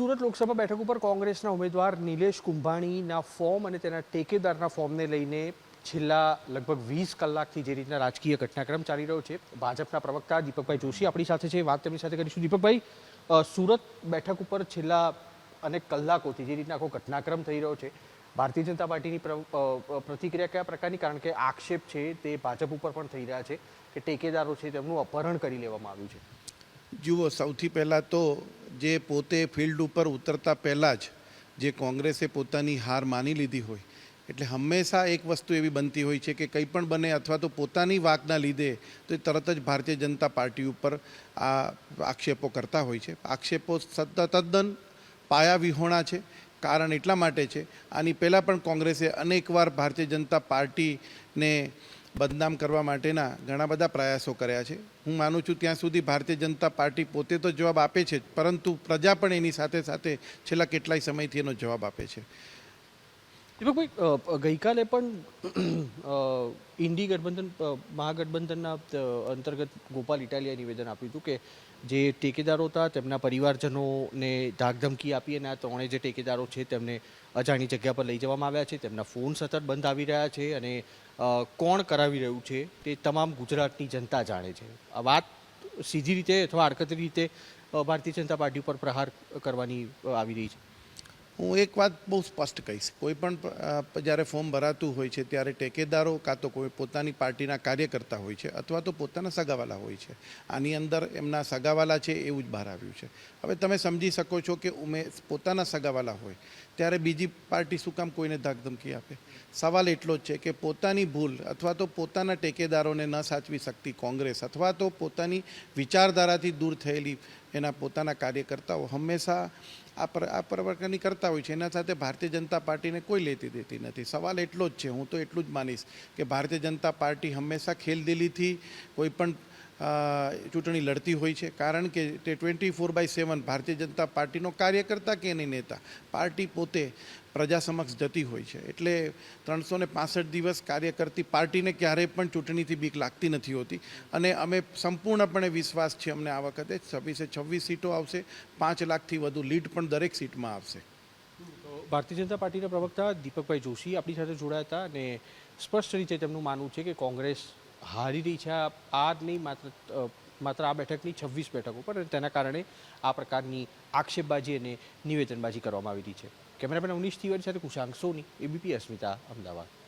સુરત લોકસભા બેઠક ઉપર કોંગ્રેસના ઉમેદવાર નિલેશ કુંભાણીના ફોર્મ અને તેના ટેકેદારના ફોર્મને લઈને છેલ્લા લગભગ વીસ કલાકથી જે રીતના રાજકીય ઘટનાક્રમ ચાલી રહ્યો છે, ભાજપના પ્રવક્તા દીપકભાઈ જોશી આપણી સાથે છે. વાત તેમની સાથે કરીશું. દીપકભાઈ સુરત બેઠક ઉપર છેલ્લા અનેક કલાકોથી જે રીતના આખો ઘટનાક્રમ થઈ રહ્યો છે, ભારતીય જનતા પાર્ટીની પ્રતિક્રિયા કયા પ્રકારની? કારણ કે આક્ષેપ છે તે ભાજપ ઉપર પણ થઈ રહ્યા છે કે ટેકેદારો છે તેમનું અપહરણ કરી લેવામાં આવ્યું છે. જુઓ, સૌથી પહેલાં તો જે પોતે ફિલ્ડ ઉપર ઉતરતા પહેલાં જ જે કોંગ્રેસે પોતાની હાર માની લીધી હોય. એટલે હંમેશા એક વસ્તુ એવી બનતી હોય છે કે કંઈ પણ બને અથવા તો પોતાની વાકના લીધે તો એ તરત જ ભારતીય જનતા પાર્ટી ઉપર આ આક્ષેપો કરતા હોય છે. આક્ષેપો તદ્દન પાયા વિહોણા છે. કારણ એટલા માટે છે. આની પહેલાં પણ કોંગ્રેસે અનેકવાર ભારતીય જનતા પાર્ટીને બદનામ કરવા માટેના ઘણા બધા પ્રયાસો કર્યા છે. હું માનું છું ત્યાં સુધી ભારતીય જનતા પાર્ટી પોતે તો જવાબ આપે છે પરંતુ પ્રજા પણ એની સાથે સાથે છેલ્લા કેટલાય સમયથી એનો જવાબ આપે છે. દીપકભાઈ ગઈકાલે પણ ઇન્ડી ગઠબંધન મહાગઠબંધનના અંતર્ગત ગોપાલ ઇટાલિયાએ નિવેદન આપ્યું હતું કે જે ટેકેદારો હતા તેમના પરિવારજનોને ધાકધમકી આપી અને આ ત્રણેય જે ટેકેદારો છે તેમને અજાણી જગ્યા પર લઈ જવામાં આવ્યા છે, તેમના ફોન સતત બંધ આવી રહ્યા છે અને કોણ કરાવી રહ્યું છે તે તમામ ગુજરાતની જનતા જાણે છે. આ વાત સીધી રીતે અથવા આડકતરી રીતે ભારતીય જનતા પાર્ટી ઉપર પ્રહાર કરવાની આવી રહી છે. હું એક વાત બહુ સ્પષ્ટ કહીશ. કોઈ પણ જ્યારે ફોર્મ ભરાતું હોય છે, ત્યારે ટેકેદારો કાં તો કોઈ પોતાની પાર્ટીના કાર્યકર્તા હોય છે, અથવા તો પોતાના સગાવાલા હોય છે. આની અંદર એમના સગાવાલા છે એવું જ બહાર આવ્યું છે. હવે તમે સમજી શકો છો કે ઉમે પોતાના સગાવાલા હોય, ત્યારે બીજી પાર્ટી શું કામ કોઈને ધાકધમકી આપે? સવાલ એટલો જ છે કે પોતાની ભૂલ અથવા તો પોતાના ટેકેદારોને ન સાચવી શકતી કોંગ્રેસ અથવા તો પોતાની વિચારધારાથી દૂર થયેલી એના પોતાના કાર્યકર્તાઓ હંમેશા આ પર, આ પ્રકારની કરતા હોય છે. એના સાથે ભારતીય જનતા પાર્ટીને કોઈ લેતી દેતી નથી. સવાલ એટલો જ છે. હું તો એટલું જ માનીશ કે ભારતીય જનતા પાર્ટી હંમેશા ખેલદિલીથી કોઈ પણ ચૂંટણી લડતી હોય છે. કારણ કે તે twenty four by seven Bharatiya Janata પાર્ટીનો કાર્યકર્તા કે એની નેતા? પાર્ટી પોતે પ્રજા સમક્ષ જતી હોય છે. એટલે ત્રણસો ને પાસઠ દિવસ કાર્ય કરતી પાર્ટીને ક્યારેય પણ ચૂંટણીથી બીક લાગતી નથી હોતી. અને અમે સંપૂર્ણપણે વિશ્વાસ છે અમને આ વખતે છવ્વીસે છવ્વીસ સીટો આવશે. પાંચ લાખથી વધુ લીડ પણ દરેક સીટમાં આવશે. ભારતીય જનતા પાર્ટીના પ્રવક્તા દીપકભાઈ જોશી આપણી સાથે જોડાયા હતા અને સ્પષ્ટ રીતે તેમનું માનવું છે કે કોંગ્રેસ હારી રહી છે, આ નહીં, માત્ર માત્ર આ બેઠકની છવ્વીસ બેઠકો પર તેના કારણે આ પ્રકારની આક્ષેપબાજી અને નિવેદનબાજી કરવામાં આવી રહી છે. કેમેરામેન અવનીશ તિવારી સાથે કુશાંક સોની, એબીપી અસ્મિતા, અમદાવાદ.